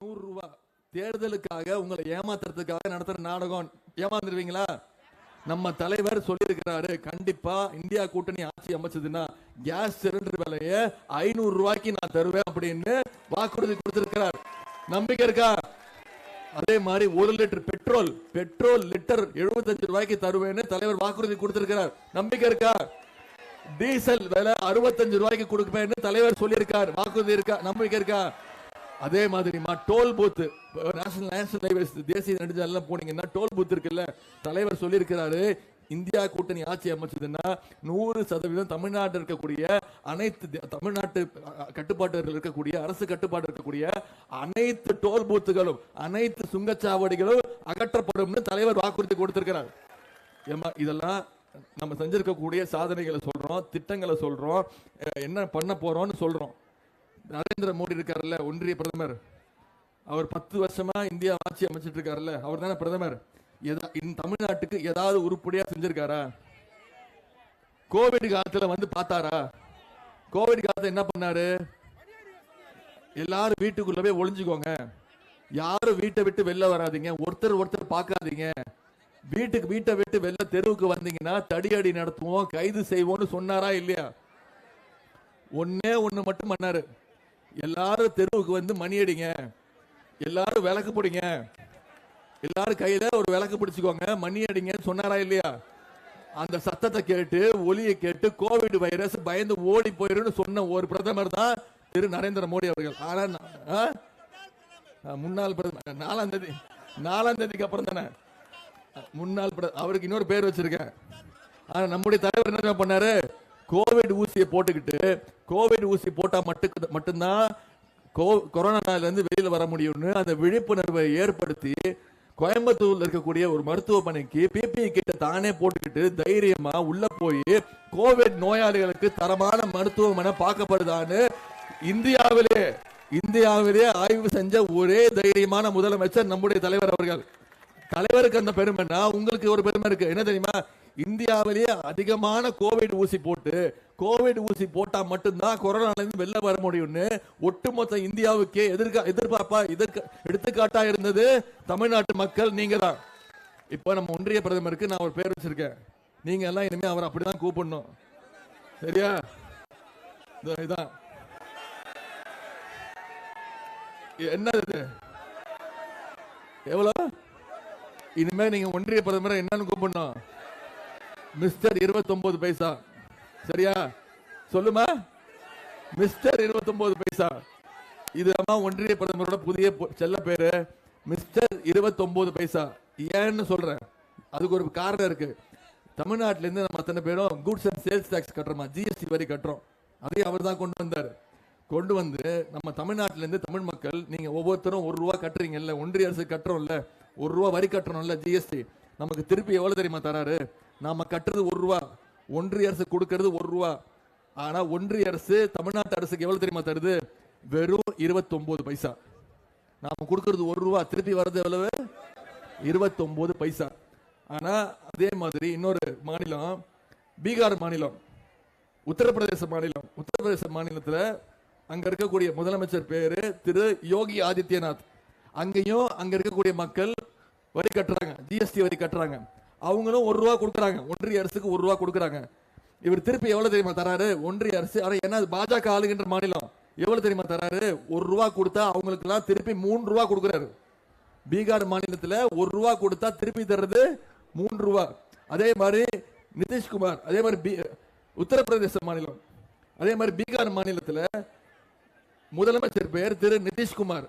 நூறு தேர்தலுக்காக உங்களை ஏமாத்துறதுக்காக நடத்துற நாடகம். ஏமாந்துருவீங்களா? நம்ம தலைவர் சொல்லியிருக்கிறாரு கண்டிப்பா இந்தியா கூட்டணி ஆட்சி அமைச்சதுன்னா கேஸ் சிலிண்டர் விலைய ஐநூறு ரூபாய்க்கு நான் தருவேன் அப்படின்னு வாக்குறுதி கொடுத்திருக்கிறார். நம்பிக்கை இருக்கா? அதே மாதிரி ஒரு லிட்டர் பெட்ரோல் பெட்ரோல் லிட்டர் 75 ரூபாய்க்கு தருவேன்னு தலைவர் வாக்குறுதி கொடுத்திருக்கிறார். நம்பிக்கை இருக்கா? டீசல் விலை 65 ரூபாய்க்கு கொடுப்பேன்னு தலைவர் சொல்லியிருக்கார். வாக்குறுதி இருக்கா? நம்பிக்கை இருக்கா? அதே மாதிரிமா toll booth national national highways தேசிய நெடுஞ்சாலாம் போனீங்கன்னா டோல் பூத் இருக்குல்ல தலைவர் சொல்லியிருக்கிறாரு இந்தியா கூட்டணி ஆட்சி அமைச்சதுன்னா நூறு சதவீதம் தமிழ்நாட்டில் இருக்கக்கூடிய அனைத்து தமிழ்நாட்டு அ, கட்டுப்பாட்டில் இருக்கக்கூடிய அரசு கட்டுப்பாடு இருக்கக்கூடிய அனைத்து டோல் பூத்துகளும் அனைத்து சுங்கச்சாவடிகளும் அகற்றப்படும்னு தலைவர் வாக்குறுதி கொடுத்திருக்கிறார். ஏமா இதெல்லாம் நம்ம செஞ்சிருக்கக்கூடிய சாதனைகளை சொல்றோம் திட்டங்களை சொல்றோம் என்ன பண்ண போறோம்னு சொல்றோம். நரேந்திர மோடி இருக்காருல்ல ஒன்றிய பிரதமர். அவர் பத்து வருஷமா இந்தியா ஆட்சி அமைச்சிட்டு இருக்காருல்ல அவர் தானே பிரதமர். எதா- தமிழ்நாட்டுக்கு ஏதாவது உருப்படியா செஞ்சிருக்காரா? கோவிட் காலத்துல வந்து பார்த்தாரா? கோவிட் காலத்துல என்ன பண்ணாரு? எல்லாரும் வீட்டுக்குள்ளவே ஒளிஞ்சுக்கோங்க. யாரும் வீட்டை விட்டு வெளில வராதீங்க ஒருத்தர் ஒருத்தர் பார்க்காதீங்க. வீட்டுக்கு வீட்டை விட்டு வெளில தெருவுக்கு வந்தீங்கன்னா தடியடி நடத்துவோம் கைது செய்வோம்னு சொன்னாரா இல்லையா? ஒன்னே ஒண்ணு மட்டும் பண்ணாரு. எல்லாரும் தெருவுக்கு வந்து மணி அடிங்க. எல்லாரும் விளக்கு பிடிங்க. எல்லாரும் கையில ஒரு விளக்கு பிடிச்சுக்கோங்க. மணி அடிங்கன்னு சொன்னாரா இல்லையா? அந்த சத்தத்தை கேட்டு ஒலியை கேட்டு கோவிட் வைரஸ் பயந்து ஓடி போயிருன்னு சொன்ன ஒரு பிரதமர் தான் திரு நரேந்திர மோடி அவர்கள். ஆனா நான், ஆ? முன்னாள் பிரதமர் நாலாம் தேதி நாலாம் தேதிக்கு அப்புறம் தானே? முன்னாள் அவருக்கு இன்னொரு பேர் வச்சிருக்கேன். ஆனா நம்முடைய தலைவர் என்ன பண்ணாரு? கோவிட் ஊசியை போட்டுக்கிட்டு கோவிட் ஊசி போட்டா மட்டும் மட்டும்தான் கோ- கொரோனால இருந்து வெளியில வர முடியும்னு அந்த விழிப்புணர்வை ஏற்படுத்தி கோயம்புத்தூர்ல இருக்கக்கூடிய ஒரு மருத்துவமனைக்கு பிபிஇ கிட்ட தானே போட்டுக்கிட்டு தைரியமா உள்ள போய் கோவிட் நோயாளிகளுக்கு தரமான மருத்துவமனை பார்க்கப்படுதான்னு இந்தியாவிலே இந்தியாவிலே ஆய்வு செஞ்ச ஒரே தைரியமான முதலமைச்சர் நம்முடைய தலைவர் அவர்கள். தலைவருக்கு அந்த பெருமைன்னா உங்களுக்கு ஒரு பெருமை இருக்கு. என்ன தெரியுமா? இந்தியாவிலேயே அதிகமான கோவிட் ஊசி போட்டு கோவிட் ஊசி போட்டா மட்டும்தான் கொரோனால இருந்து வெளில வர முடியும்னு ஒட்டுமொத்த இந்தியாவுக்கே எதிர்கா எதிர்பார்ப்பா எதிர்க்க எடுத்துக்காட்டா இருந்தது தமிழ்நாட்டு மக்கள் நீங்க தான் இப்போ நம்ம ஒன்றிய பிரதமருக்கு நான் ஒரு பேர் வச்சிருக்கேன். நீங்க எல்லாம் இனிமே அவர் அப்படிதான் கூப்பிடணும். சரியா? இதோ இதான். என்னது இது? எவ்வளவு இனிமே நீங்க ஒன்றிய பிரதமரை என்னன்னு கூப்பிடணும். மிஸ்டர் 29 பைசா. சரியா? சொல்லுமா? மிஸ்டர் 29 பைசா. இது அம்மா ஒன்றிய பிரதமரோட புதிய செல்ல பேரு. மிஸ்டர் 29 பைசா. ஏன்னு சொல்றேன். அதுக்கு ஒரு காரணம் இருக்கு. தமிழ்நாட்டுல இருந்து நம்ம அத்தனை பேரும் குட்ஸ் அண்ட் சேல்ஸ் டாக்ஸ் கட்டுறோமா? ஜிஎஸ்டி வரி கட்டுறோம். அதையும் அவர் தான் கொண்டு வந்தார். கொண்டு வந்து நம்ம தமிழ்நாட்டில இருந்து தமிழ் மக்கள் நீங்க ஒவ்வொருத்தரும் ஒரு ரூபா கட்டுறீங்கல்ல ஒன்றிய அரசு கட்டுறோம்ல ஒரு ரூபா வரி கட்டுறோம்ல ஜிஎஸ்டி நமக்கு திருப்பி எவ்வளவு தெரியுமா தராரு? நாம கட்டுறது ஒரு ரூபா ஒன்றிய அரசு கொடுக்கறது ஒரு ரூபா. ஆனா ஒன்றிய அரசு தமிழ்நாட்டு அரசுக்கு எவ்வளவு தெரியுமா தருது? வெறும் 29 பைசா. நாம கொடுக்கறது ஒரு ரூபா திருப்பி வர்றது எவ்வளவு? 29 பைசா. ஆனா அதே மாதிரி இன்னொரு மாநிலம் பீகார் மாநிலம் உத்தரப்பிரதேச மாநிலம். உத்தரப்பிரதேச மாநிலத்துல அங்க இருக்கக்கூடிய முதலமைச்சர் பேரு திரு யோகி ஆதித்யநாத். அங்கேயும் அங்க இருக்கக்கூடிய மக்கள் வரி கட்டுறாங்க ஜிஎஸ்டி வரி கட்டுறாங்க. அவங்களும் ஒரு ரூபா கொடுக்குறாங்க. ஒன்றிய அரசுக்கு ஒரு ரூபா கொடுக்குறாங்க. இவர் திருப்பி எவ்வளவு தெரியுமா தராரு? ஒன்றிய அரசு ஆனா என்ன பாஜக ஆளுகின்ற மாநிலம். எவ்வளவு தெரியுமா தராரு? ஒரு ரூபா கொடுத்தா அவங்களுக்கு எல்லாம் திருப்பி மூணு ரூபா கொடுக்குறாரு. பீகார் மாநிலத்தில் ஒரு ரூபா கொடுத்தா திருப்பி தர்றது மூன்று ரூபா. அதே மாதிரி நிதிஷ்குமார் அதே மாதிரி பீ- உத்தரப்பிரதேச மாநிலம். அதே மாதிரி பீகார் மாநிலத்தில் முதலமைச்சர் பெயர் திரு நிதிஷ்குமார்.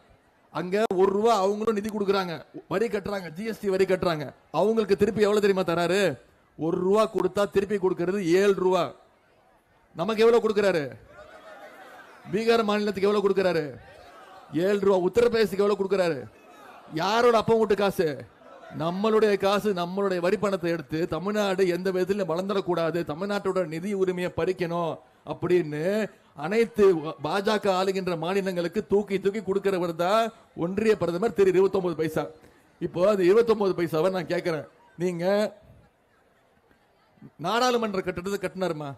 அங்க ஒரு ரூபா அவங்களும் நிதி கொடுக்குறாங்க. வரி கட்டுறாங்க. ஜிஎஸ்டி வரி கட்டுறாங்க. அவங்களுக்கு திருப்பி எவ்வளவு தெரியுமா தராரு? ஒரு ரூபா கொடுத்தா திருப்பி கொடுக்கறது ஏழு ரூபா. நமக்கு எவ்வளவு கொடுக்குறாரு? பீகார் மாநிலத்துக்கு எவ்வளவு கொடுக்குறாரு? ஏழு ரூபா. உத்தரப்பிரதேசத்துக்கு எவ்வளவு கொடுக்குறாரு? யாரோட அப்பம் வீட்டு காசு? நம்மளுடைய காசு நம்மளுடைய வரி பணத்தை எடுத்து தமிழ்நாடு எந்த விதத்திலும் வளர்ந்துடக்கூடாது. தமிழ்நாட்டோட நிதி உரிமையை பறிக்கணும் அப்படின்னு அனைத்து பாஜக ஆளுகின்ற மாநிலங்களுக்கு தூக்கி தூக்கி கொடுக்கிறவர் தான் ஒன்றிய பிரதமர் திரு 29 பைசா. இப்போ அது 29 பைசாவை நான் கேட்கிறேன். நீங்க நாடாளுமன்ற கட்டடத்தை கட்டினாருமா?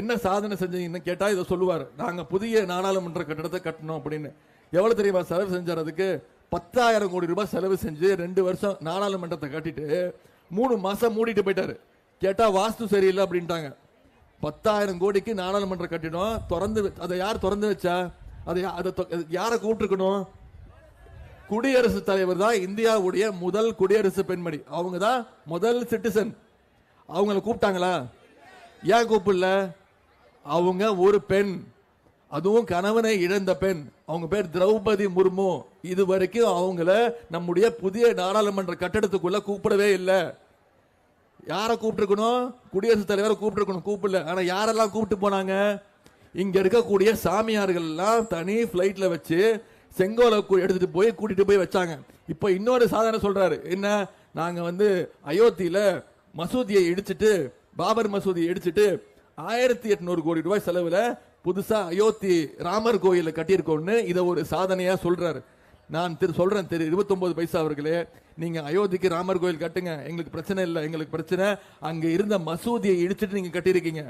என்ன சாதனை செஞ்சீங்கன்னு கேட்டா இதை சொல்லுவார். நாங்க புதிய நாடாளுமன்ற கட்டடத்தை கட்டணும் அப்படின்னு. எவ்வளவு தெரியுமா செலவு செஞ்சார் அதுக்கு? பத்தாயிரம் கோடி ரூபாய் செலவு செஞ்சு ரெண்டு வருஷம் நாடாளுமன்றத்தை கட்டிட்டு மூணு மாசம் மூடிட்டு போயிட்டாரு. கேட்டா வாஸ்து சரியில்லை அப்படின்ட்டாங்க. பத்தாயிரம் கோடிக்கு நாடாளுமன்ற கட்டிடம். திறந்து அதை யார் திறந்து வச்சா? அதை யா- அதை யாரை கூப்பிட்டுருக்கணும்? குடியரசுத் தலைவர் தான் இந்தியாவுடைய முதல் குடியரசு பெண்மணி. அவங்க தான் முதல் சிட்டிசன் அவங்கள கூப்பிட்டாங்களா? ஏன் கூப்பிடல? அவங்க ஒரு பெண். அதுவும் கணவனை இழந்த பெண். அவங்க பேர் திரௌபதி முர்மு. இது வரைக்கும் அவங்கள நம்முடைய புதிய நாடாளுமன்ற கட்டடத்துக்குள்ள கூப்பிடவே இல்லை. யாரை கூப்பிட்டுருக்கணும்? குடியரசுத் தலைவரை கூப்பிட்டுருக்கணும். கூப்பிடல. ஆனால் யாரெல்லாம் கூப்பிட்டு போனாங்க? இங்கே இருக்கக்கூடிய சாமியார்கள் எல்லாம் தனி ஃப்ளைட்டில் வச்சு செங்கோலை எடுத்துகிட்டு போய் கூட்டிகிட்டு போய் வச்சாங்க. இப்போ இன்னொரு சாதனை சொல்கிறாரு என்ன? நாங்கள் வந்து அயோத்தியில் மசூதியை இடிச்சிட்டு பாபர் மசூதியை இடிச்சிட்டு ஆயிரத்தி எட்நூறு கோடி ரூபாய் செலவில் புதுசாக அயோத்தி ராமர் கோயிலை கட்டியிருக்கோன்னு இதை ஒரு சாதனையாக சொல்கிறாரு நான் திரு சொல்றேன் திரு 29 பைசா அவர்களே நீங்க அயோத்திக்கு ராமர் கோயில் கட்டுங்க. எங்களுக்கு பிரச்சனை இல்லை எங்களுக்கு பிரச்சனை. அங்க இருந்த மசூதியை இடிச்சிட்டு நீங்க கட்டியிருக்கீங்க.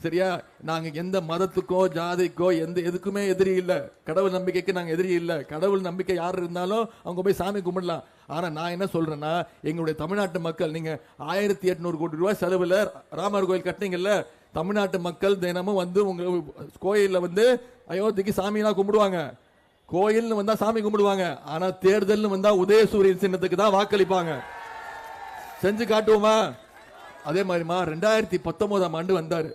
சரியா? நாங்க எந்த மதத்துக்கோ ஜாதிக்கோ எந்த எதுக்குமே எதிரி இல்லை. கடவுள் நம்பிக்கைக்கு நாங்க எதிரி இல்லை. கடவுள் நம்பிக்கை யார் இருந்தாலும் அவங்க போய் சாமி கும்பிடலாம். ஆனா நான் என்ன சொல்றேன்னா எங்களுடைய தமிழ்நாட்டு மக்கள் நீங்க ஆயிரத்தி எட்நூறு கோடி ரூபாய் செலவுல ராமர் கோயில் கட்டினீங்கல்ல தமிழ்நாட்டு மக்கள் தினமும் வந்து உங்க கோயிலில் வந்து அயோத்திக்கு சாமியெல்லாம் கும்பிடுவாங்க. கோயில்னு வந்தா சாமி கும்பிடுவாங்க. ஆனா தேர்தல்னு வந்தா உதயசூரியன் சின்னத்துக்கு தான் வாக்களிப்பாங்க. செஞ்சு காட்டுவோமா? அதே மாதிரிமா ரெண்டாயிரத்தி பத்தொன்பதாம் ஆண்டு வந்தாரு.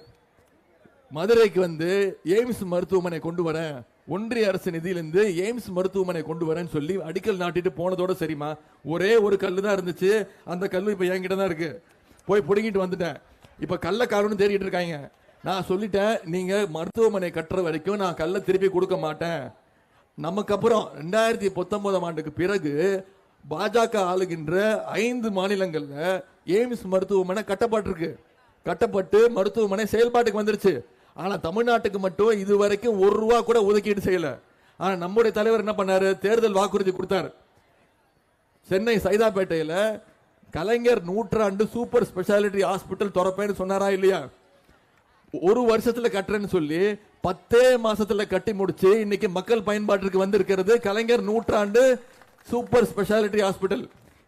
மதுரைக்கு வந்து எய்ம்ஸ் மருத்துவமனை கொண்டு வரேன் ஒன்றிய அரசு நிதியிலிருந்து எய்ம்ஸ் மருத்துவமனை கொண்டு வரேன்னு சொல்லி அடிக்கல் நாட்டிட்டு போனதோட சரிமா ஒரே ஒரு கல்லு தான் இருந்துச்சு. அந்த கல்லு இப்ப என்கிட்ட தான் இருக்கு. போய் பிடுங்கிட்டு வந்துட்டேன். இப்ப கல்ல காரணம் தேடிட்டு இருக்காங்க. நான் சொல்லிட்டேன் நீங்க மருத்துவமனை கட்டுற வரைக்கும் நான் கல்லை திருப்பி கொடுக்க மாட்டேன். நமக்கு அப்புறம் ரெண்டாயிரத்தி பத்தொன்பதாம் ஆண்டுக்கு பிறகு பாஜக ஆளுகின்ற ஐந்து மாநிலங்களில் எய்ம்ஸ் மருத்துவமனை கட்டப்பட்டிருக்கு. கட்டப்பட்டு மருத்துவமனை செயல்பாட்டுக்கு வந்துருச்சு. ஆனால் தமிழ்நாட்டுக்கு மட்டும் இது வரைக்கும் ஒரு ரூபா கூட ஒதுக்கீடு செய்யல. ஆனால் நம்முடைய தலைவர் என்ன பண்ணாரு? தேர்தல் வாக்குறுதி கொடுத்தாரு. சென்னை சைதாப்பேட்டையில் கலைஞர் நூற்றாண்டு சூப்பர் ஸ்பெஷாலிட்டி ஹாஸ்பிட்டல் திறப்பேன்னு சொன்னாரா இல்லையா? ஒரு வருஷத்தில் கட்டுறேன்னு சொல்லி பத்தே மாசத்துல கட்டி முடிச்சு இன்னைக்கு மக்கள் பயன்பாட்டிற்கு வந்திருக்கிறது கலைஞர் நூற்றாண்டு சூப்பர் ஸ்பெஷாலிட்டி ஹாஸ்பிட்டல்.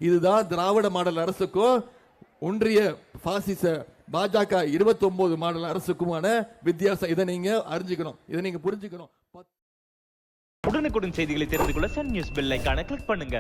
இதுதான் திராவிட மாடல் அரசுக்கும் ஒன்றிய பாசிச பாஜக 29 மாடல் அரசுக்குமான வித்தியாசம். இதை நீங்க அறிஞ்சுக்கணும். இதை நீங்க புரிஞ்சுக்கணும். உடனுக்குடன் செய்திகளை தெரிந்து கொள்ள சன் நியூஸ் பெல் ஐக்கான கிளிக் பண்ணுங்க.